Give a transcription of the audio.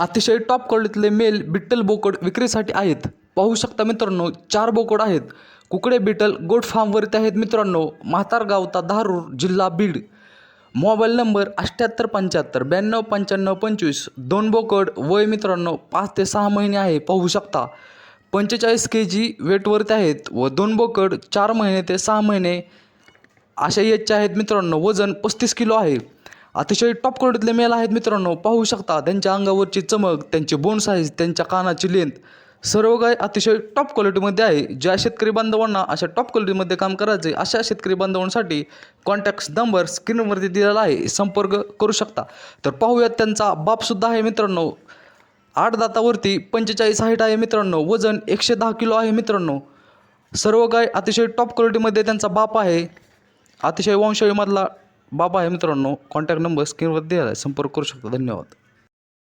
अतिशय top क्वालिटीतले mail Beetal बोकड विक्रीसाठी आहेत. पाहू शकता मित्रांनो चार बोकड आहेत. कुकडे बिटल गोट फार्मवरती आहेत मित्रांनो. म्हातार गावता धारूर जिल्हा बीड. मोबाईल नंबर अठ्ठ्याहत्तर पंच्याहत्तर ब्याण्णव पंच्याण्णव पंचवीस. दोन बोकड वय मित्रांनो पाच ते सहा महिने आहे. पाहू शकता. पंचेचाळीस के जी वेटवरती आहेत व दोन बोकड चार महिने ते सहा महिने अशा एजचे आहेत मित्रांनो. वजन पस्तीस किलो आहे. अतिशय टॉप क्वालिटीतले मेल आहेत मित्रांनो. पाहू शकता त्यांच्या अंगावरची चमक त्यांची बोन साईज त्यांच्या कानाची लेंथ सर्व गाय अतिशय टॉप क्वालिटीमध्ये आहे. ज्या शेतकरी बांधवांना अशा टॉप क्वालिटीमध्ये काम करायचे अशा शेतकरी बांधवांसाठी कॉन्टॅक्ट नंबर स्क्रीनवरती दिलेला आहे. संपर्क करू शकता. तर पाहूयात त्यांचा बापसुद्धा आहे मित्रांनो. आठ दातावरती पंचेचाळीस हाईट आहे मित्रांनो. वजन एकशे दहा किलो आहे मित्रांनो. सर्व गाय अतिशय टॉप क्वालिटीमध्ये त्यांचा बाप आहे. अतिशय वंशावळीमधला बाबा आहे मित्रांनो कॉन्टॅक्ट नंबर स्क्रीनवर दिला आहे. संपर्क करू शकता. धन्यवाद.